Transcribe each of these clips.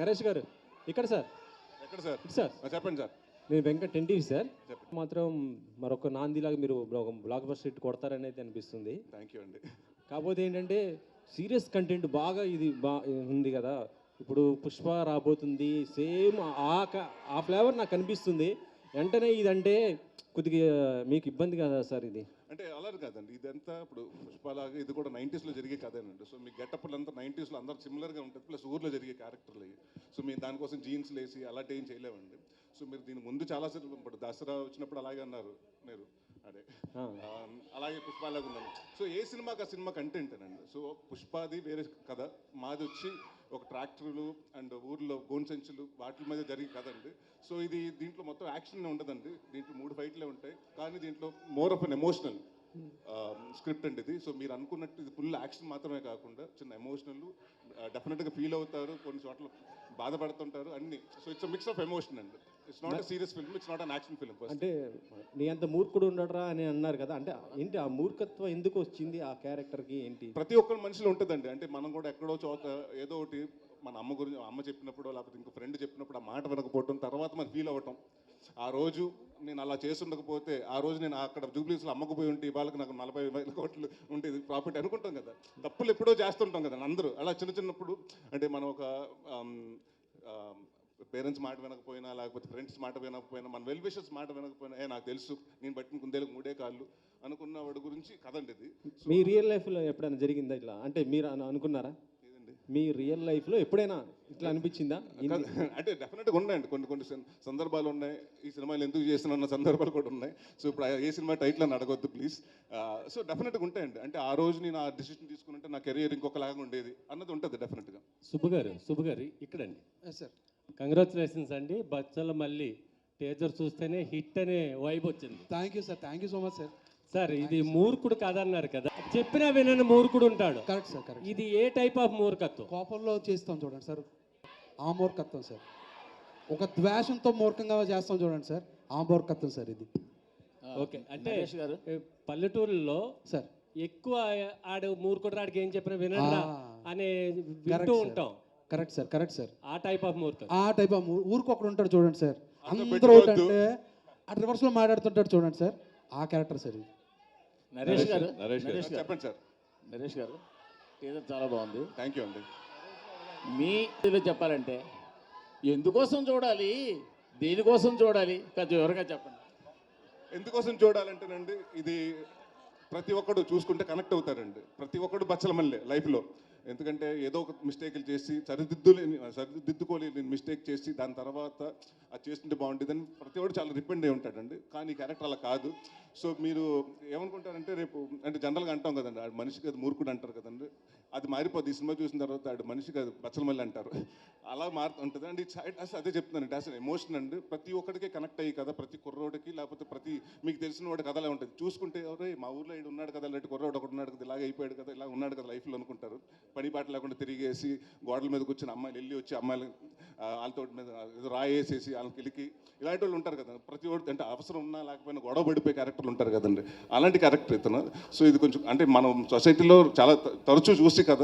నరేష్ గారు ఇక్కడ సార్? ఎక్కడ సార్? ఇటు సార్. ఆ, చెప్పండి సార్. నేను వెంకట్ ఎన్టీవీ సార్. మాత్రం మరొక నాందిలాగా మీరు ఒక బ్లాక్ బస్టర్ హిట్ కొడతారని అయితే అనిపిస్తుంది. థ్యాంక్ యూ అండి. కాకపోతే ఏంటంటే సీరియస్ కంటెంట్ బాగా ఇది బా ఉంది కదా. ఇప్పుడు పుష్ప రాబోతుంది సేమ్ ఆ ఆ ఫ్లేవర్ నాకు అనిపిస్తుంది. వెంటనే ఇదంటే కొద్దిగా మీకు ఇబ్బంది కదా సార్ ఇది. అంటే అలా కాదండి. ఇదంతా ఇప్పుడు పుష్పలాగా ఇది కూడా నైంటీస్లో జరిగే కథేనండి. సో మీ గెటప్లు అంతా 90s లో అందరూ సిమిలర్గా ఉంటుంది. ప్లస్ ఊర్లో జరిగే క్యారెక్టర్లు సో మేము దానికోసం జీన్స్ లేసి అలాంటి ఏం చేయలేమండి సో మీరు దీని ముందు చాలా సార్లు ఇప్పుడు దసరా వచ్చినప్పుడు అలాగే అన్నారు మీరు. అదే. అలాగే పుష్పలాగా ఉందని సో ఏ సినిమాకి ఆ సినిమా కంటెంట్ అండి? సో పుష్పాది వేరే కథ. మాది వచ్చి ఒక ట్రాక్టర్లు అండ్ ఊర్లో గోన్ సంచులు వాటి మీద జరిగే కథ అండి. సో ఇది దీంట్లో మొత్తం యాక్షన్ ఉండదండి దీంట్లో మూడు ఫైట్లే ఉంటాయి. కానీ దీంట్లో more of an emotional script అండి ఇది. సో మీరు అనుకున్నట్టు ఇది ఫుల్ యాక్షన్ మాత్రమే కాకుండా చిన్న ఎమోషనల్ డెఫినెట్గా ఫీల్ అవుతారు. కొన్ని చోట్ల బాధపడుతుంటారు. అన్ని. So it's mix of emotion అండి. It's not a serious film it's not an action film first అంటే నీ అంత మూర్ఖుడు ఉండడరా అని అన్నారు కదా అంటే ఏంటి ఆ మూర్ఖత్వం ఎందుకు వచ్చింది ఆ క్యారెక్టర్కి ఏంటి? ప్రతి ఒక్కరి మనిషిలో ఉంటుందండి. అంటే మనం కూడా ఎక్కడో చోట ఏదో ఒకటి మన అమ్మ గురించి అమ్మ చెప్పినప్పుడు లేకపోతే ఇంకో ఫ్రెండ్ చెప్పినప్పుడు ఆ మాట వినకపోవటం తర్వాత మనం ఫీల్ అవ్వటం. ఆ రోజు నేను అలా చేస్తుండకపోతే ఆ రోజు నేను అక్కడ జూబ్లీస్లో అమ్మకు పోయి ఉంటే ఇవాళకి నాకు నలభై వేల కోట్లు ఉండేది ప్రాఫిట్ అనుకుంటాం కదా. తప్పులు ఎప్పుడో చేస్తుంటాం కదా అందరూ. అలా చిన్న చిన్నప్పుడు అంటే మనం ఒక పేరెంట్స్ మాట వినకపోయినా లేకపోతే ఫ్రెండ్స్ మాట వినకపోయినా మన వెల్ విషర్స్ మాట వినకపోయినా ఏ నాకు తెలుసు నేను పట్టిన కుందేలకు మూడే కాళ్ళు అనుకున్న వాడి గురించి కదండి ఇది. మీ రియల్ లైఫ్లో ఎప్పుడైనా జరిగిందా ఇట్లా? అంటే మీరు అను- అనుకున్నారా? మీ రియల్ లైఫ్లో ఎప్పుడైనా ఇట్లా అనిపించిందా? కాదు, అంటే డెఫినెట్గా ఉన్నాయండి కొన్ని కొన్ని సందర్భాలు ఉన్నాయి. ఈ సినిమాలు ఎందుకు చేస్తున్న సందర్భాలు కూడా ఉన్నాయి. సో ఇప్పుడు ఆ- ఏ సినిమా టైటిల్ అని అడగొద్దు ప్లీజ్ సో డెఫినెట్గా ఉంటాయండి. అంటే ఆ రోజు నేను ఆ డిసిషన్ తీసుకుంటే నా కెరియర్ ఇంకొకలాగా ఉండేది అన్నది ఉంటుంది డెఫినెట్గా సుబ్బు గారు సుబ్బు గారు ఇక్కడండి సార్. కంగ్రాచులేషన్స్ అండి. బచ్చల మళ్ళీ టేజర్ చూస్తేనే హిట్ అనే వైబ్ వచ్చింది. Thank you sir thank you so much sir sir ఇది మూర్ఖుడు కాదన్నారు కదా. చెప్పినా వినని మూర్ఖుడు ఉంటాడు. కరెక్ట్ సార్ కరెక్ట్ ఇది ఏ టైప్ ఆఫ్ మూర్ఖత్వం? కోపంలో చేస్తాం చూడండి సార్ ఆ మూర్ఖత్వం సార్ ఒక ద్వేషంతో మూర్ఖంగా చేస్తాం చూడండి సార్ ఆ మూర్ఖత్వం సార్ ఇది. ఓకే అంటే ఏ, పల్లెటూరులో సార్ ఎక్కువ ఆడు మూర్ఖుడు రాడికి ఏం చెప్పినా వినడా. అనే వింటూ. ఉంటాం. కరెక్ట్ సార్ కరెక్ట్ సార్ ఆ టైప్ ఆఫ్ మూర్ఖత్వం ఆ టైప్ ఆఫ్ ఊరికి ఒకడు ఉంటాడు చూడండి సార్ అందరూ అంటే ఆ రివర్స్లో మాట్లాడుతుంటాడు చూడండి సార్ ఆ క్యారెక్టర్ సార్ ఇది. నరేష్ గారు. నరేష్ గారు. చెప్పండి సార్ నరేష్ గారు టీజర్ చాలా బాగుంది. థ్యాంక్ యూ అండి. మీ చెప్పాలంటే ఎందుకోసం చూడాలి? దేనికోసం చూడాలి? కొంచెం వివరంగా చెప్పండి. ఎందుకోసం చూడాలంటేనండి ఇది ప్రతి ఒక్కడు చూసుకుంటే కనెక్ట్ అవుతారండి. ప్రతి ఒక్కడు బచ్చల మళ్ళీ లైఫ్లో. ఎందుకంటే ఏదో ఒక మిస్టేక్లు చేసి సరిదిద్దులేని సరిదిద్దుకోలేని మిస్టేక్ చేసి దాని తర్వాత అది చేస్తుంటే బాగుంటుందని ప్రతి ఒక్కడు చాలా రిపెండ్ అయి ఉంటాడండి. కానీ క్యారెక్టర్ అలా కాదు. సో మీరు ఏమనుకుంటారంటే రేపు అంటే జనరల్గా అంటాం కదండి ఆడు మనిషి కాదు మూర్ఖుడు అంటారు కదండి. అది మారిపోద్ది ఈ సినిమా చూసిన తర్వాత ఆడు మనిషి కాదు బచ్చల అంటారు. అలా మారుతుంటుంది అండ్ ఇట్స్ అసలు అదే చెప్తున్నాను అసలు ఎమోషన్ అండి. ప్రతి ఒక్కడికి కనెక్ట్ అయ్యి కదా ప్రతి కుర్రోడికి లేకపోతే ప్రతి మీకు తెలిసిన వాడి కథలే ఉంటుంది. చూసుకుంటే ఎవరే మా ఊర్లో ఈడు ఉన్నాడు కదా లేకపోతే కుర్రోడు ఒకటి ఉన్నాడు కదా ఇలాగ అయిపోయాడు కదా ఇలా ఉన్నాడు కదా లైఫ్లో అనుకుంటారు. పని పాట లేకుండా తిరిగేసి గోడల మీద కూర్చొని అమ్మాయిలు వెళ్ళి వచ్చి అమ్మాయిలు వాళ్ళతో మీద ఏదో రాయేసేసి వాళ్ళకి వెళ్ళి ఇలాంటి వాళ్ళు ఉంటారు కదా. ప్రతి ఒక్కటి అంటే అవసరం ఉన్నా లేకపోయినా గొడవ పడిపోయి క్యారెక్టర్ క్యారెక్టర్లు ఉంటారు కదండి. అలాంటి క్యారెక్టర్ ఇతను. సో ఇది కొంచెం అంటే మనం సొసైటీలో చాలా తరచూ చూసి కథ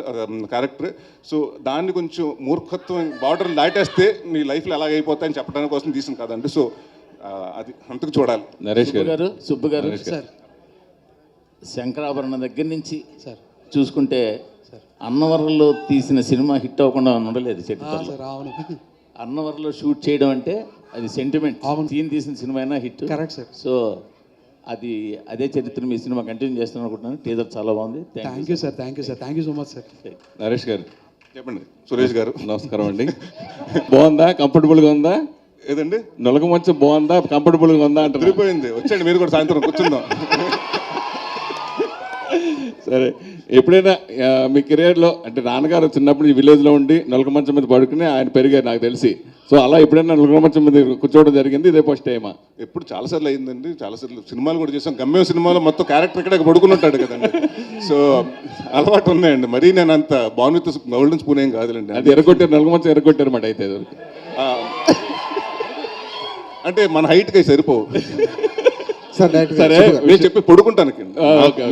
క్యారెక్టర్ సో దాన్ని కొంచెం మూర్ఖత్వం బార్డర్ దాటేస్తే నీ లైఫ్లో ఎలాగైపోతాయని చెప్పడానికి కోసం తీసిన కదండి సో అది అంతకు చూడాలి. నరేష్ గారు. గారు సుబ్బు గారు సార్. శంకరాభరణ దగ్గర నుంచి సార్. చూసుకుంటే అన్నవరంలో తీసిన సినిమా హిట్ అవ్వకుండా ఉండలేదు అవును. అన్నవరంలో షూట్ చేయడం అంటే అది సెంటిమెంట్ అవును. సీన్ తీసిన సినిమా అయినా హిట్. కరెక్ట్ సార్ సో అది అదే చరిత్ర మీ సినిమా కంటిన్యూ చేస్తాను అనుకుంటున్నాను. టీజర్ చాలా బాగుంది. Thank you sir thank you sir thank you so much sir Naresh garu. చెప్పండి. సురేష్ గారు. నమస్కారం అండి. బాగుందా? కంఫర్టబుల్గా ఉందా? ఏదండి? నొలక మంచం బాగుందా? కంఫర్టబుల్గా ఉందా అంటారు తిరిగిపోయింది. వచ్చండి మీరు కూడా సాయంత్రం కూర్చుందాం. సరే. ఎప్పుడైనా మీ కెరియర్లో అంటే నాన్నగారు చిన్నప్పుడు ఈ విలేజ్లో ఉండి నొలక మంచం మీద పడుకుని ఆయన పెరిగారు నాకు తెలిసి. సో అలా ఎప్పుడైనా నొలక మంచం మీద కూర్చోవడం జరిగింది ఇదే ఫస్ట్ టైమా? ఎప్పుడు చాలాసార్లు అయిందండి చాలాసార్లు సినిమాలు కూడా చేసాం గమ్యం సినిమాలో మొత్తం క్యారెక్టర్ ఇక్కడ పడుకుని ఉంటాడు కదండి. సో అలవాటు ఉన్నాయండి. మరీ నేను అంత బాగుంది గోల్డెన్ స్పూన్ ఏం కాదులేండి. అది ఎరగొట్టారు నొలక మంచం ఎరగొట్టారు మాట అయితే అంటే మన హైట్కి సరిపోవు. సార్ నేను చెప్పి పడుకుంటాను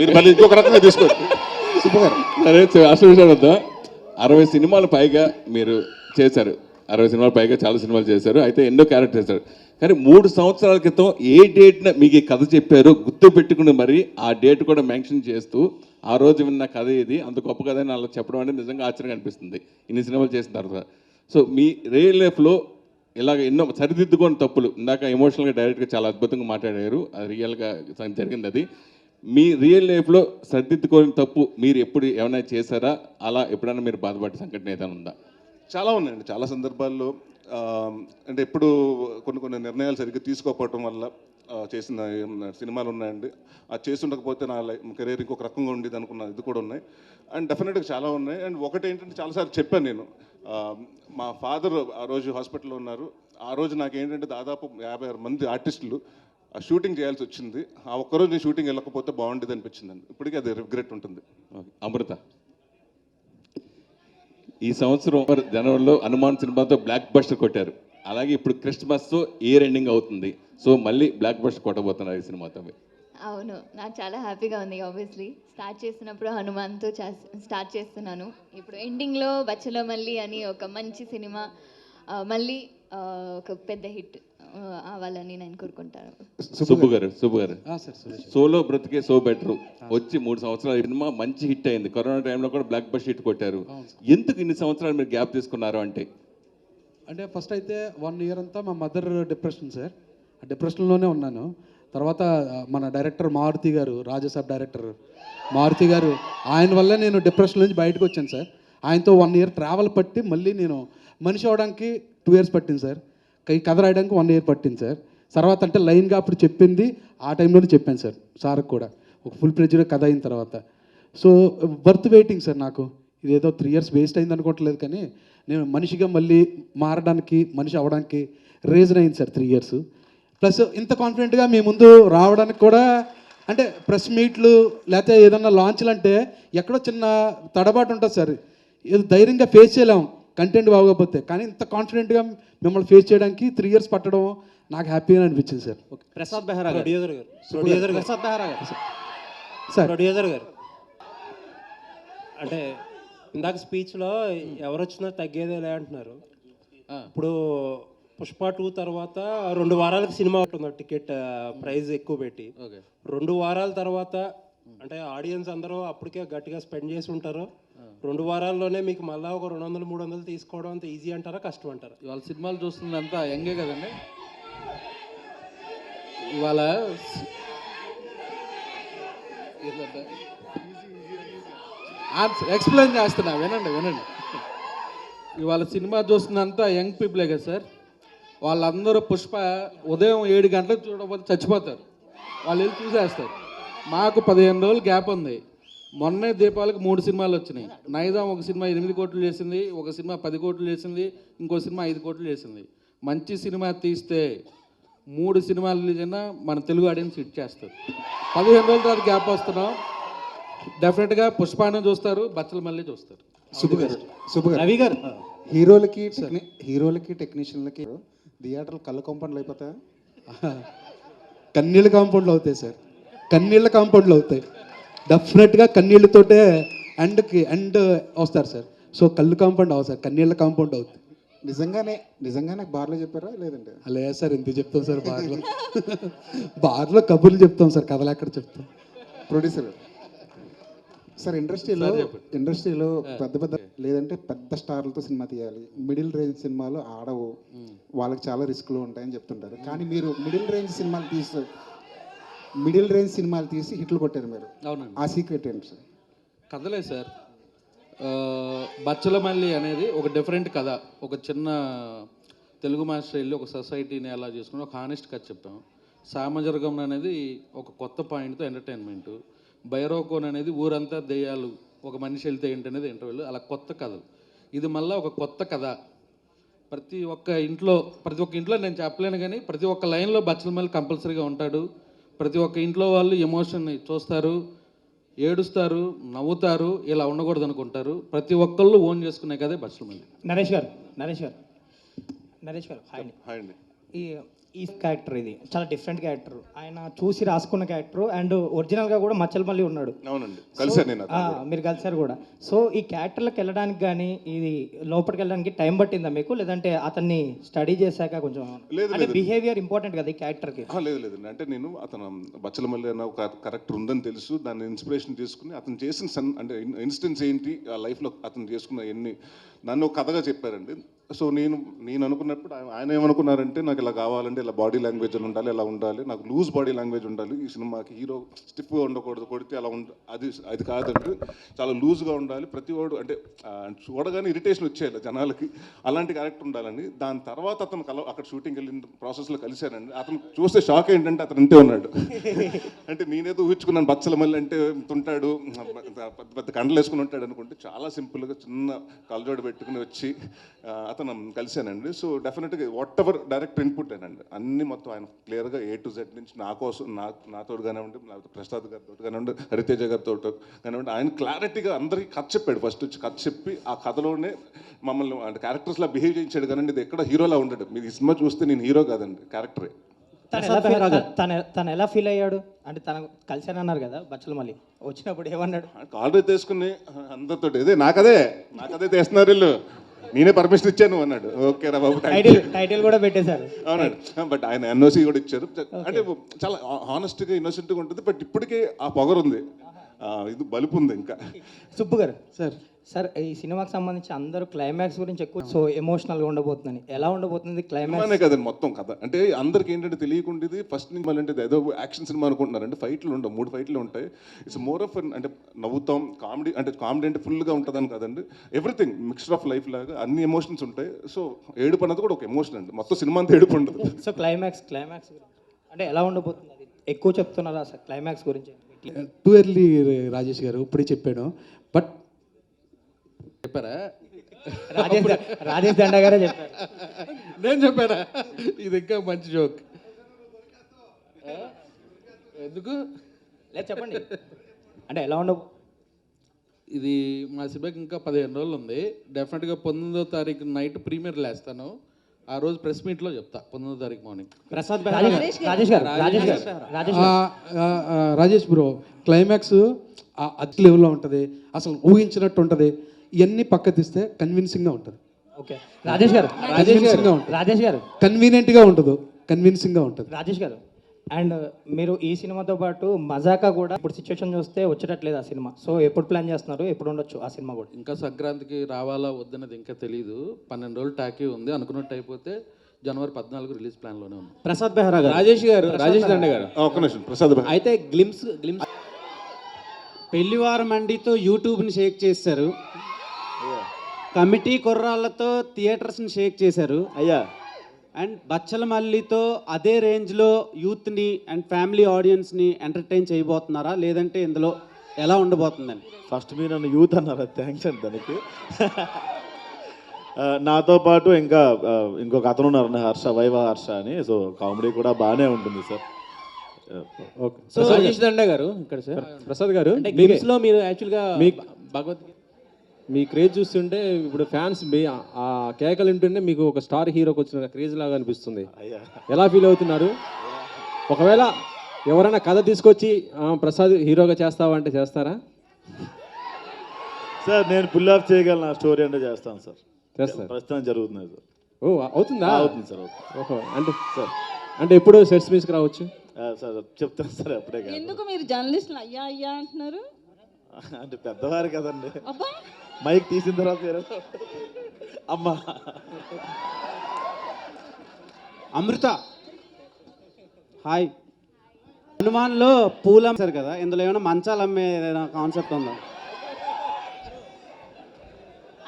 మీరు మళ్ళీ ఇంకొక రకంగా తీసుకోండి. సరే అసలు విషయం వద్దాం? అరవై సినిమాలు పైగా మీరు చేశారు. అరవై సినిమాలు పైగా చాలా సినిమాలు చేశారు. అయితే ఎన్నో క్యారెక్టర్ చేశారు. కానీ మూడు సంవత్సరాల క్రితం ఏ డేట్న మీకు ఈ కథ చెప్పారో? గుర్తు పెట్టుకుని మరి ఆ డేట్ కూడా మెన్షన్ చేస్తూ ఆ రోజు విన్న కథ ఇది అంత గొప్ప కథ అని అలా చెప్పడం అనేది నిజంగా ఆశ్చర్యం అనిపిస్తుంది. ఇన్ని సినిమాలు చేసిన తర్వాత. సో మీ రియల్ లైఫ్లో ఇలాగ ఎన్నో సరిదిద్దుకోని తప్పులు. ఇందాక ఎమోషనల్గా డైరెక్ట్గా చాలా అద్భుతంగా మాట్లాడారు. అది రియల్గా జరిగింది అది. మీ రియల్ లైఫ్లో సరిదిద్దుకోని తప్పు మీరు ఎప్పుడు ఏమైనా చేశారా? అలా ఎప్పుడైనా మీరు బాధపడే సంఘటన ఏదైనా ఉందా? చాలా ఉన్నాయండి చాలా సందర్భాల్లో. అంటే ఎప్పుడు కొన్ని కొన్ని నిర్ణయాలు సరిగ్గా తీసుకోకపోవటం వల్ల చేసిన సినిమాలు ఉన్నాయండి. అది చేస్తుండకపోతే నా లైఫ్ కెరీర్ ఇంకొక రకంగా ఉండేది అనుకున్న ఇది కూడా ఉన్నాయి. అండ్ డెఫినెట్గా చాలా ఉన్నాయి. అండ్ ఒకటి ఏంటంటే చాలాసార్లు చెప్పాను నేను. మా ఫాదర్ ఆ రోజు హాస్పిటల్లో ఉన్నారు. ఆ రోజు నాకు ఏంటంటే దాదాపు యాభై ఆరు మంది ఆర్టిస్టులు ఆ షూటింగ్ చేయాల్సి వచ్చింది. ఆ ఒక్కరోజు నేను షూటింగ్ వెళ్ళకపోతే బాగుండేది అనిపించిందండి. ఇప్పటికీ అది రిగ్రెట్ ఉంటుంది. అమృత. ఈ సంవత్సరం జనవరిలో హనుమాన్ సినిమాతో బ్లాక్ బస్టర్ కొట్టారు. అలాగే ఇప్పుడు క్రిస్మస్ ఇయర్ ఎండింగ్ అవుతుంది? సో మళ్ళీ బ్లాక్ బస్టర్ కొట్టబోతున్నారు ఈ సినిమాతో. అవును నాకు చాలా హ్యాపీగా ఉంది ఆబ్వియస్లీ స్టార్ట్ చేసినప్పుడు హనుమాన్తో స్టార్ట్ చేస్తున్నాను. ఇప్పుడు ఎండింగ్లో బచ్చలో మళ్ళీ అని ఒక మంచి సినిమా మళ్ళీ ఒక పెద్ద హిట్. అవ్వాలని నేను కోరుకుంటాను. సుబ్బు గారు. సుబ్బు గారు ఆ, సార్ సురేష్ సోలో బ్రతికే సో బెటర్. వచ్చి మూడు సంవత్సరాల సినిమా మంచి హిట్ అయింది. కరోనా టైంలో కూడా బ్లాక్ బస్టర్ హిట్ కొట్టారు. ఎందుకు ఇన్ని సంవత్సరాలు మీరు గ్యాప్ తీసుకున్నారు అంటే? అంటే ఫస్ట్ అయితే వన్ ఇయర్ అంతా మా మదర్ డిప్రెషన్ సార్. ఆ డిప్రెషన్లోనే ఉన్నాను. తర్వాత మన డైరెక్టర్ మారుతి గారు రాజసాబ్ డైరెక్టర్ మారుతి గారు ఆయన వల్ల నేను డిప్రెషన్ నుంచి బయటకు వచ్చాను సార్. ఆయనతో వన్ ఇయర్ ట్రావెల్ పట్టి మళ్ళీ నేను మనిషి అవడానికి టూ ఇయర్స్ పట్టింది సార్. ఈ కథ రాయడానికి వన్ ఇయర్ పట్టింది సార్. తర్వాత అంటే లైన్గా అప్పుడు చెప్పింది ఆ టైంలోనే చెప్పాను సార్ సార్కి కూడా. ఒక ఫుల్ ప్రెజర్ కథ అయిన తర్వాత. సో వర్త్ వెయిటింగ్ సార్ నాకు. ఇదేదో త్రీ ఇయర్స్ వేస్ట్ అయింది అనుకోవట్లేదు కానీ నేను మనిషిగా మళ్ళీ మారడానికి మనిషి అవ్వడానికి రీజన్ అయింది సార్ త్రీ ఇయర్స్ ప్లస్ ఇంత కాన్ఫిడెంట్గా మీ ముందు రావడానికి కూడా అంటే ప్రెస్ మీట్లు లేకపోతే ఏదన్నా లాంచ్లు అంటే ఎక్కడో చిన్న తడబాటు ఉంటుంది సార్. ఏదో ధైర్యంగా ఫేస్ చేయలేం. కంటెంట్ బాగోకపోతే కానీ ఇంత కాన్ఫిడెంట్గా మిమ్మల్ని ఫేస్ చేయడానికి త్రీ ఇయర్స్ పట్టడం నాకు హ్యాపీగా అనిపించింది sir. Prasad Behara producer garu. Producer Prasad Behara garu. Sir. Producer గారు. అంటే ఇందాక స్పీచ్లో ఎవరు వచ్చినా తగ్గేదేలే అంటున్నారు. ఇప్పుడు పుష్ప టూ తర్వాత రెండు వారాలకు సినిమా ఉంటుంది టికెట్ ప్రైస్ ఎక్కువ పెట్టి. రెండు వారాల తర్వాత అంటే ఆడియన్స్ అందరూ అప్పటికే గట్టిగా స్పెండ్ చేసి ఉంటారు. రెండు వారాల్లోనే మీకు మళ్ళీ ఒక రెండు వందలు మూడు వందలు తీసుకోవడం అంత ఈజీ అంటారా కష్టం అంటారా? ఇవాళ సినిమాలు చూస్తుంది అంతా యంగే కదండి. ఇవాళ ఎక్స్ప్లెయిన్ చేస్తున్నా వినండి వినండి. ఇవాళ సినిమా చూస్తున్నంతా యంగ్ పీపులే కదా సార్. వాళ్ళందరూ పుష్ప ఉదయం ఏడు గంటలకు చూడకపోతే చచ్చిపోతారు. వాళ్ళు వెళ్ళి చూసేస్తారు. మాకు పదిహేను రోజులు గ్యాప్ ఉంది. మొన్నే దీపావళికి మూడు సినిమాలు వచ్చినాయి. నైజాం ఒక సినిమా ఎనిమిది కోట్లు చేసింది ఒక సినిమా పది కోట్లు చేసింది ఇంకో సినిమా ఐదు కోట్లు చేసింది. మంచి సినిమా తీస్తే మూడు సినిమాలు రిలీజ్ అయినా మన తెలుగు ఆడియన్స్ హిట్ చేస్తారు. పదిహేను రోజుల తర్వాత గ్యాప్ వస్తున్నాం. డెఫినెట్గా పుష్పాన్ని చూస్తారు బచ్చలు మళ్ళీ చూస్తారు. సుబ్బు గారు సుబ్బు గారు. రవి గారు. హీరోలకి హీరోలకి టెక్నీషియన్లకి థియేటర్లు కళ్ళ కాంపౌండ్లు అయిపోతాయా? కన్నీళ్ళ కాంపౌండ్లు అవుతాయి సార్. కన్నీళ్ళ కాంపౌండ్లు అవుతాయి. డెఫినెట్గా కన్నీళ్ళతోటే ఎండ్కి ఎండ్ వస్తారు సార్. సో కళ్ళు కాంపౌండ్ అవ్వదు సార్. కన్నీళ్ళ కాంపౌండ్ అవుతుంది నిజంగానే నిజంగానే బార్లో చెప్పారా లేదంటే? అలా సార్ ఎందుకు చెప్తాం సార్ బార్లో. బార్లో కబుర్లు చెప్తాం సార్ కథలు ఎక్కడ చెప్తాం? ప్రొడ్యూసర్ సార్ ఇండస్ట్రీలో ఇండస్ట్రీలో పెద్ద పెద్ద లేదంటే పెద్ద స్టార్లతో సినిమా తీయాలి. మిడిల్ రేంజ్ సినిమాలు ఆడవు. వాళ్ళకి చాలా రిస్క్లు ఉంటాయని చెప్తుంటారు. కానీ మీరు మిడిల్ రేంజ్ సినిమాలు తీసి మిడిల్ రేంజ్ సినిమాలు తీసి హిట్లు కొట్టారు మీరు. అవునండి. ఆ సీక్రెట్ ఏంటి సార్? కథలే సార్. బచ్చల మల్లి అనేది ఒక డిఫరెంట్ కథ. ఒక చిన్న తెలుగు మాస్టర్ వెళ్ళి ఒక సొసైటీని ఎలా చేసుకుని ఒక హానెస్ట్ కథ చెప్పాం సామజర్గం అనేది ఒక కొత్త పాయింట్తో ఎంటర్టైన్మెంట్ బైరోకోన్ అనేది ఊరంతా దెయ్యాలు ఒక మనిషి వెళ్తే ఏంటనేది ఇంటర్వ్యూలు అలా కొత్త కథలు. ఇది మళ్ళీ ఒక కొత్త కథ. ప్రతి ఒక్క ఇంట్లో ప్రతి ఒక్క ఇంట్లో నేను చెప్పలేను కానీ ప్రతి ఒక్క లైన్లో బచ్చల మల్లి కంపల్సరీగా ఉంటాడు. ప్రతి ఒక్క ఇంట్లో వాళ్ళు ఎమోషన్ని చూస్తారు ఏడుస్తారు నవ్వుతారు ఇలా ఉండకూడదు అనుకుంటారు ప్రతి ఒక్కళ్ళు ఓన్ చేసుకునే కదే బచ్చల మల్లి నరేష్ గారు నరేష్ గారు నరేష్ గారు హాయ్ అండి. హాయ్ అండి. ఈ ఈ క్యారెక్టర్ ఇది. చాలా డిఫరెంట్ క్యారెక్టర్ ఆయన చూసి రాసుకున్న క్యారెక్టర్ అండ్ ఒరిజినల్గా కూడా మచ్చలమల్లి ఉన్నాడు. అవునండి. కలిసాను నేను ఆ, మీరు కలిసారు కూడా. సో ఈ క్యారెక్టర్లకు వెళ్ళడానికి కానీ ఇది లోపలికి వెళ్ళడానికి టైం పట్టిందా మీకు? లేదంటే అతన్ని స్టడీ చేశాక కొంచెం లేదు, అంటే లేదు. బిహేవియర్ ఇంపార్టెంట్ కదా ఈ క్యారెక్టర్కి ఆ, లేదు లేదు అంటే నేను అతను బచ్చలమల్లి అన్న ఒక కరెక్టర్ ఉందని తెలుసు. దాన్ని ఇన్స్పిరేషన్ తీసుకుని అతను చేసిన సన్ అంటే ఇన్స్టెన్స్ ఏంటి? ఆ లైఫ్లో అతను చేసుకున్న ఎన్ని? నన్ను ఒక కథగా చెప్పారండి. సో నేను నేను అనుకున్నప్పుడు ఆయన- ఏమనుకున్నారంటే నాకు ఇలా కావాలంటే ఇలా బాడీ లాంగ్వేజ్ అని ఉండాలి ఇలా ఉండాలి నాకు లూజ్ బాడీ లాంగ్వేజ్ ఉండాలి ఈ సినిమాకి హీరో స్టిఫ్గా ఉండకూడదు కొడితే అలా ఉండ అది అది కాదంటే చాలా లూజ్గా ఉండాలి ప్రతి వాడు అంటే చూడగానే ఇరిటేషన్ వచ్చేయాలి జనాలకి. అలాంటి క్యారెక్టర్ ఉండాలని దాని తర్వాత అతను కల అక్కడ షూటింగ్ వెళ్ళిన ప్రాసెస్లో కలిశానండి. అతను చూస్తే షాక్ ఏంటంటే అతను అంతే ఉన్నాడు. అంటే నేనేదో ఊహించుకున్నాను బచ్చల మళ్ళీ అంటే తుంటాడు ఉంటాడు పెద్ద పెద్ద కండలు వేసుకుని ఉంటాడు అనుకుంటే చాలా సింపుల్గా చిన్న కలజోడు పెట్టుకుని వచ్చి అతను కలిశానండి. సో డెఫినెట్గా వాట్ ఎవర్ డైరెక్ట్ ఇన్పుట్ అండి అన్ని మొత్తం ఆయన క్లియర్గా ఏ టు జెడ్ నుంచి నా కోసం నా నాతో కానివ్వండి లేకపోతే ప్రసాద్ గారితో కానివ్వండి హరితేజ గారితో కానివ్వండి ఆయన క్లారిటీగా అందరికీ కథ చెప్పాడు ఫస్ట్ వచ్చి కథ చెప్పి ఆ కథలోనే మమ్మల్ని అంటే క్యారెక్టర్స్లా బిహేవ్ చేయించాడు కానీ ఇది ఎక్కడ హీరోలా ఉండడు. మీరు ఈ సినిమా చూస్తే నేను హీరో కాదండి క్యారెక్టరే తను ఎలా feel- తను తను ఎలా ఫీల్ అయ్యాడు? అంటే తను కలిసానన్నారు కదా బచ్చలమల్లి వచ్చినప్పుడు ఏమన్నాడు? కాలర్ తీసుకుని అందరితో ఇదే నాకదే నాకదే తెస్తున్నారు వీళ్ళు. నేనే పర్మిషన్ ఇచ్చాను అన్నాడు. ఓకే రా బాబు టైటిల్ టైటిల్ కూడా పెట్టేశారు. అవునండి. బట్ ఆయన ఎన్ఓసి కూడా ఇచ్చారు. అంటే చాలా హానెస్ట్గా ఇన్నోసెంట్గా ఉంటుంది. బట్ ఇప్పటికే ఆ పొగరు ఉంది ఆ, ఇది బలుపు ఉంది ఇంకా. సుబ్బు గారు. సార్ సార్ ఈ సినిమాకి సంబంధించి అందరూ క్లైమాక్స్ గురించి ఎక్కువ సో ఎమోషనల్గా ఉండబోతుందని ఎలా ఉండబోతుంది క్లైమాక్స్ కదండి మొత్తం కథ. అంటే అందరికి ఏంటంటే తెలియకుండా ఫస్ట్ నుంచి మళ్ళీ అంటే ఏదో యాక్షన్ సినిమా అనుకుంటున్నారు అంటే ఫైట్లు ఉండవు మూడు ఫైట్లు ఉంటాయి. ఇట్స్ మోర్ ఆఫ్ అంటే నవ్వుతాం కామెడీ అంటే కామెడీ అంటే ఫుల్గా ఉంటుందని కదండి. ఎవ్రీథింగ్ మిక్స్చర్ ఆఫ్ లైఫ్ లాగా అన్ని ఎమోషన్స్ ఉంటాయి. సో ఏడుపు అన్నది కూడా ఒక ఎమోషన్ అండి. మొత్తం సినిమా అంతా ఏడుపు ఉండదు. సో క్లైమాక్స్ క్లైమాక్స్ అంటే ఎలా ఉండబోతుంది అది? ఎక్కువ చెప్తున్నారా సార్ క్లైమాక్స్ గురించి? టూ ఎర్లీ రాజేష్ గారు ఇప్పుడే చెప్పాను. బట్ చెప్పారా? రాజేష్ రాజేష్ దండ గారే చెప్పారు. నేను చెప్పానా? ఇది ఇంకా మంచి జోక్ ఎందుకు? లేదు చెప్పండి. అంటే ఎలా ఉండబో ఇది మా సిబ్బందికి ఇంకా పదిహేను రోజులు ఉంది. డెఫినెట్గా పంతొమ్మిదో తారీఖు నైట్ ప్రీమియర్ లేస్తాను. ఆ రోజు ప్రెస్ మీట్లో చెప్తా పంతొమ్మిదో తారీఖు మార్నింగ్ ప్రసాద్ రాజేష్ రాజేష్ గారు రాజేష్ గారు. రాజేష్ ఆ, ఆ, ఆ, రాజేష్ బ్రో క్లైమాక్స్ అతి లెవెల్లో ఉంటుంది. అసలు ఊహించినట్టు ఉంటుంది. ఇవన్నీ పక్క తీస్తే కన్విన్సింగ్గా ఉంటుంది. ఓకే. రాజేష్ గారు రాజేష్ గారు ఉంటుంది. రాజేష్ గారు. కన్వీనియంట్గా ఉండదు కన్విన్సింగ్గా ఉంటుంది. రాజేష్ గారు అండ్ మీరు ఈ సినిమాతో పాటు మజాకా కూడా ఇప్పుడు సిచ్యువేషన్ చూస్తే వచ్చేటట్లేదు ఆ సినిమా. సో ఎప్పుడు ప్లాన్ చేస్తున్నారు? ఎప్పుడు ఉండొచ్చు ఆ సినిమా కూడా? ఇంకా సంక్రాంతికి రావాలా వద్దన్నది ఇంకా తెలీదు. పన్నెండు రోజులు టాకీ ఉంది. అనుకున్నట్టు అయిపోతే జనవరి పద్నాలుగు రిలీజ్ ప్లాన్లోనే ఉంది. ప్రసాద్ బెహ్రా గారు. రాజేష్ గారు రాజేష్ దండ గారు. ఆ, ఒక్క నిమిషం. ప్రసాద్. అయితే గ్లిమ్స్ గ్లిమ్స్ పెళ్ళివారం అండితో యూట్యూబ్ని షేక్ చేశారు కమిటీ కుర్రాళ్ళతో థియేటర్స్ని షేక్ చేశారు. అయ్యా. అండ్ బచ్చల మల్లితో అదే రేంజ్లో యూత్ని అండ్ ఫ్యామిలీ ఆడియన్స్ని ఎంటర్టైన్ చేయబోతున్నారా? లేదంటే ఇందులో ఎలా ఉండబోతుందని? ఫస్ట్ మీరు నన్ను యూత్ అన్నారు? థ్యాంక్స్ అండి దానికి నాతో పాటు ఇంకా ఇంకొక అతను ఉన్నారు హర్ష వైవ హర్ష అని. సో కామెడీ కూడా బాగానే ఉంటుంది సార్. ఓకే. సో రాజేష్ దండ గారు ఇక్కడ సార్. ప్రసాద్ గారు లో మీరు యాక్చువల్గా భగవద్గీత మీ క్రేజ్ చూస్తుంటే ఇప్పుడు ఫ్యాన్స్ ఆ కేకలు వింటుంటే మీకు ఒక స్టార్ హీరోకి వచ్చిన క్రేజ్ లాగా అనిపిస్తుంది. ఎలా ఫీల్ అవుతున్నారు? ఒకవేళ ఎవరైనా కథ తీసుకొచ్చి ఆ, ప్రసాద్ హీరోగా చేస్తావా అంటే చేస్తారా? సార్ నేను పుల్ ఆఫ్ చేయగలను నా స్టోరీ అంటే చేస్తాను సార్. చేస్తారు. ప్రస్తుతం జరుగుతుంది సార్. ఓ అవుతుందా? అవుతుంది సార్ అవుతుంది. ఓహో అంటే సార్. అంటే ఎప్పుడు సెట్స్ మీస్కి రావచ్చు? ఆ, సార్ చెప్తాను సార్ అప్పుడే కాదు. ఎందుకు మీరు జర్నలిస్టులు అయ్యా అయ్యా అంటున్నారు? అంటే పెద్దవారు కదండి. అబ్బా! మైక్ తీసిన తర్వాత అమ్మా. అమృత. హాయ్. హనుమాన్లో పూలు అమ్మారు కదా ఇందులో ఏమైనా మంచాలు అమ్మే ఏదైనా కాన్సెప్ట్ ఉందా?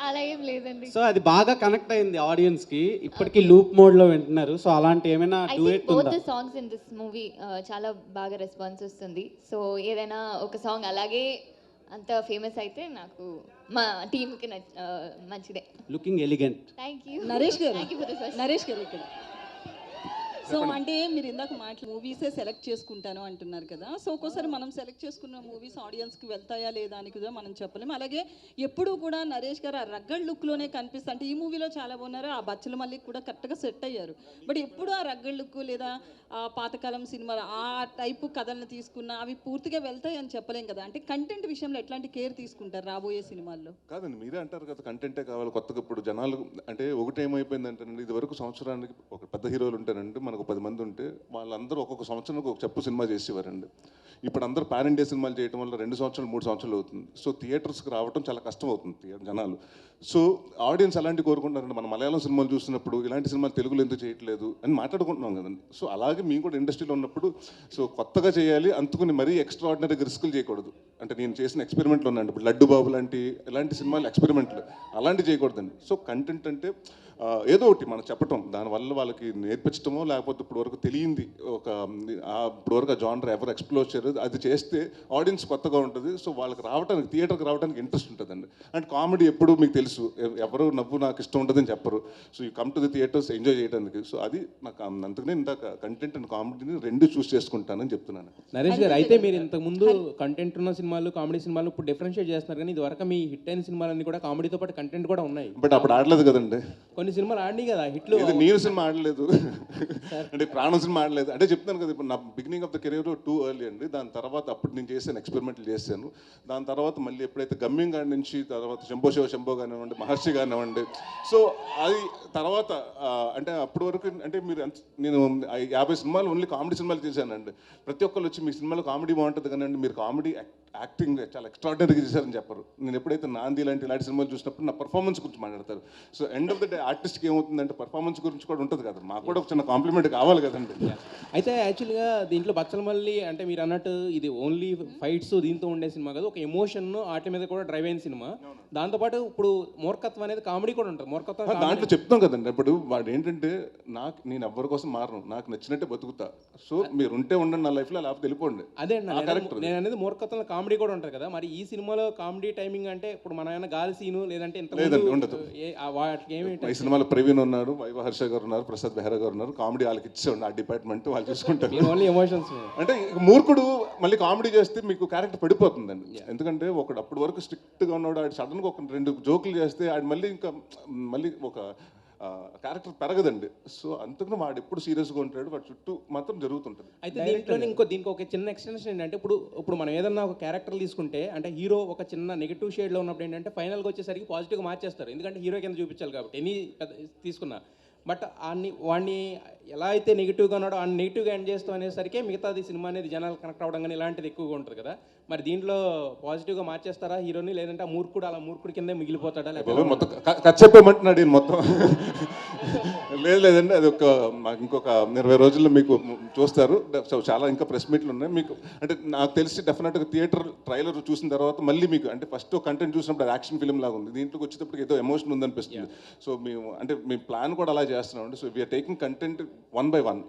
అలా ఏం లేదండి. సో అది బాగా కనెక్ట్ అయింది ఆడియన్స్కి. ఇప్పటికీ లూప్ మోడ్లో వింటున్నారు. సో అలాంటి ఏమైనా డూయెట్ బోత్ ఉందా? The songs in this movie చాలా బాగా రెస్పాన్స్ వస్తుంది. సో ఏదైనా ఒక సాంగ్ అలాగే అంత ఫేమస్ అయితే నాకు మా టీంకి మంచిదే looking elegant thank you Naresh garu thank you for this Naresh garu ఇక్కడ సో అంటే మీరు ఇందాక మాట్లా మూవీసే సెలెక్ట్ చేసుకుంటాను అంటున్నారు కదా. సో ఒక్కోసారి మనం సెలెక్ట్ చేసుకున్న మూవీస్ ఆడియన్స్కి వెళ్తాయా లేదా అని కూడా మనం చెప్పలేము. అలాగే ఎప్పుడూ కూడా నరేష్ గారు ఆ రగ్గడ్ లుక్లోనే కనిపిస్తా అంటే ఈ మూవీలో చాలా బాగున్నారు? ఆ బచ్చల మల్లికి కూడా కరెక్ట్గా సెట్ అయ్యారు. బట్ ఎప్పుడు ఆ రగ్గడ్ లుక్ లేదా ఆ పాతకాలం సినిమాలు ఆ టైపు కథలను తీసుకున్న అవి పూర్తిగా వెళ్తాయి అని చెప్పలేం కదా. అంటే కంటెంట్ విషయంలో ఎట్లాంటి కేర్ తీసుకుంటారు రాబోయే సినిమాల్లో? కాదండి మీరే అంటారు కదా కంటెంటే కావాలి కొత్తగా ఇప్పుడు జనాలు అంటే ఒకటి ఏమైపోయిందంటే ఇది వరకు సంవత్సరానికి ఒక పెద్ద హీరోలు ఉంటారండి ఒక పది మంది ఉంటే వాళ్ళందరూ ఒక్కొక్క సంవత్సరానికి ఒక చెప్పు సినిమా చేసేవారండి. ఇప్పుడు అందరూ పాన్ ఇండియా సినిమాలు చేయడం వల్ల రెండు సంవత్సరాలు మూడు సంవత్సరాలు అవుతుంది. సో థియేటర్స్కి రావడం చాలా కష్టం అవుతుంది జనాలు. సో ఆడియన్స్ అలాంటి కోరుకుంటారండి మన మలయాళం సినిమాలు చూసినప్పుడు ఇలాంటి సినిమాలు తెలుగులో ఎందుకు చేయట్లేదు అని మాట్లాడుకుంటున్నాం కదండి. సో అలాగే మేము కూడా ఇండస్ట్రీలో ఉన్నప్పుడు సో కొత్తగా చేయాలి అందుకుని మరీ ఎక్స్ట్రా ఆర్డినరీ రిస్కులు చేయకూడదు. అంటే నేను చేసిన ఎక్స్పెరిమెంట్లు ఉన్నాయండి ఇప్పుడు లడ్డు బాబు లాంటి ఇలాంటి సినిమాలు ఎక్స్పెరిమెంట్లు అలాంటివి చేయకూడదండి. సో కంటెంట్ అంటే ఏదో ఒకటి మనం చెప్పటం. దానివల్ల వాళ్ళకి నేర్పించడమో లేకపోతే ఇప్పుడు వరకు తెలియంది. ఒక ఇప్పుడు వరకు ఆ జానర్ ఎవరు ఎక్స్ప్లోర్ చేయరు అది చేస్తే ఆడియన్స్ కొత్తగా ఉంటుంది. సో వాళ్ళకి రావడానికి థియేటర్కి రావడానికి ఇంట్రెస్ట్ ఉంటుందండి. అండ్ కామెడీ ఎప్పుడు మీకు తెలుసు. ఎవ- ఎవరు నవ్వు నాకు ఇష్టం ఉంటుందని చెప్పరు. So you come to the theatres enjoy చేయడానికి సో అది నాకు అందుకనే ఇందాక కంటెంట్ అండ్ కామెడీని రెండు చూస్ చేసుకుంటానని చెప్తున్నాను. నరేష్ గారు అయితే మీరు ఇంతకు ముందు కంటెంట్ ఉన్న సినిమాలు కామెడీ సినిమాలు ఇప్పుడు డిఫరెన్షియేట్ చేస్తున్నారు. కానీ ఇది వరకు మీ హిట్ అయిన సినిమాలన్నీ కూడా కామెడీతో పాటు కంటెంట్ కూడా ఉన్నాయి. బట్ అప్పుడు ఆడలేదు కదండి. కొన్ని సినిమాలు ఆడి కదా హిట్లు. ఇది నేను సినిమా ఆడలేదు. అంటే ప్రాణం సినిమా ఆడలేదు. అంటే చెప్తాను కదా ఇప్పుడు నా beginning of the career too early అండి. దాని తర్వాత అప్పుడు నేను చేశాను ఎక్స్పెరిమెంట్లు చేశాను. దాని తర్వాత మళ్ళీ ఎప్పుడైతే గమ్యం గారి నుంచి తర్వాత శంభో శివ శంభో కానివ్వండి మహర్షి కానివ్వండి. సో అది తర్వాత అంటే అప్పటి వరకు అంటే మీరు నేను యాభై సినిమాలు ఓన్లీ కామెడీ సినిమాలు చేశానండి. ప్రతి ఒక్కరు వచ్చి మీ సినిమాలో కామెడీ బాగుంటుంది కానీ మీరు కామెడీ యాక్టింగ్ చాలా ఎక్స్ట్రాడినరీగా చేశారని చెప్పరు. నేను ఎప్పుడైతే నాంది ఇలాంటి ఇలాంటి సినిమాలు చూసినప్పుడు నా పర్ఫార్మెన్స్ గురించి మాట్లాడతారు. So end of the day ఆర్టిస్ట్కి ఏమవుతుందంటే పర్ఫార్మెన్స్ గురించి కూడా ఉంటుంది కదా. మాకు కూడా ఒక చిన్న కాంప్లిమెంట్ కావాలి కదండి. అయితే యాక్చువల్గా దీంట్లో బచ్చల మల్లి అంటే మీరు అన్నట్టు ఇది ఓన్లీ ఫైట్స్ దీంతో ఉండే సినిమా కాదు ఒక ఎమోషన్ వాటి మీద కూడా డ్రైవ్ అయిన సినిమా. దాంతోపాటు ఇప్పుడు మూర్ఖత్వం అనేది కామెడీ కూడా ఉంటుంది. మూర్ఖత్వం దాంట్లో చెప్తాం కదండి. ఇప్పుడు వాడు ఏంటంటే నాకు నేను ఎవరి కోసం మారను. నాకు నచ్చినట్టే బతుకుతా. సో మీరు ఉంటే ఉండండి నా లైఫ్లో లేకపోతే వెళ్ళిపోండి. అదే నేను- అనేది మూర్ఖత్వంలో కామెడీ కూడా ఉంటుంది కదా. మరి ఈ సినిమాలో కామెడీ టైమింగ్ అంటే ఇప్పుడు మన ఏమైనా గాలి సీను లేదంటే ఇంత లేదండి, ఉండదు. ఈ సినిమాలో ప్రవీణ్ ఉన్నారు వైవ హర్ష గారు ఉన్నారు ప్రసాద్ బెహ్రా గారు ఉన్నారు. కామెడీ వాళ్ళకి ఇచ్చేయండి ఆ డిపార్ట్మెంట్ వాళ్ళు చూసుకుంటారు. ఓన్లీ ఎమోషన్స్ అంటే మూర్ఖుడు మళ్ళీ కామెడీ చేస్తే మీకు క్యారెక్టర్ పడిపోతుందండి. ఎందుకంటే ఒకడు అప్పటి వరకు స్ట్రిక్ట్గా ఉన్నాడు ఆడు సడన్గా ఒక రెండు జోకులు చేస్తే ఆడు మళ్ళీ ఇంకా మళ్ళీ ఒక క్యారెక్టర్ పెరగదండి. సో అందుకని వాడు ఎప్పుడు సీరియస్గా ఉంటాడు వాడు చుట్టూ మాత్రం జరుగుతుంటుంది. అయితే దీంట్లో ఇంకో దీనికి ఒక చిన్న ఎక్స్టెన్షన్ ఏంటంటే ఇప్పుడు ఇప్పుడు మనం ఏదన్నా ఒక క్యారెక్టర్ తీసుకుంటే అంటే హీరో ఒక చిన్న నెగిటివ్ షేడ్లో ఉన్నప్పుడు ఏంటంటే ఫైనల్గా వచ్చేసరికి పాజిటివ్గా మార్చేస్తారు. ఎందుకంటే హీరో కింద చూపించాలి కాబట్టి ఎనీ తీసుకున్నా. బట్ అన్ని వాడిని ఎలా అయితే నెగిటివ్గా ఉన్నాడో ఆ నెగిటివ్గా ఎండ్ చేస్తాం అనేసరికి మిగతాది సినిమా అనేది జనాలు కనెక్ట్ అవ్వడం కానీ ఇలాంటిది ఎక్కువగా ఉంటుంది కదా. మరి దీంట్లో పాజిటివ్గా మార్చేస్తారా హీరోని లేదంటే ఆ మూర్ఖుడు అలా మూర్ఖుడి కిందే మిగిలిపోతాడా బాబు, లేకపోతే మొత్తం క- చెప్పేమంటున్నాడు మొత్తం. లేదు లేదండి. అది ఒక మాకు ఇంకొక ఇరవై రోజుల్లో మీకు చూస్తారు. సో చాలా ఇంకా ప్రెస్ మీట్లు ఉన్నాయి. మీకు అంటే నాకు తెలిసి డెఫినెట్గా థియేటర్ ట్రైలర్ చూసిన తర్వాత మళ్ళీ మీకు అంటే ఫస్ట్ కంటెంట్ చూసినప్పుడు అది యాక్షన్ ఫిల్మ్ లాగా ఉంది. దీంట్లోకి వచ్చేటప్పుడు ఏదో ఎమోషన్ ఉందనిపిస్తుంది. సో మేము అంటే మేము ప్లాన్ కూడా అలా చేస్తున్నాం అండి so we're taking content one by one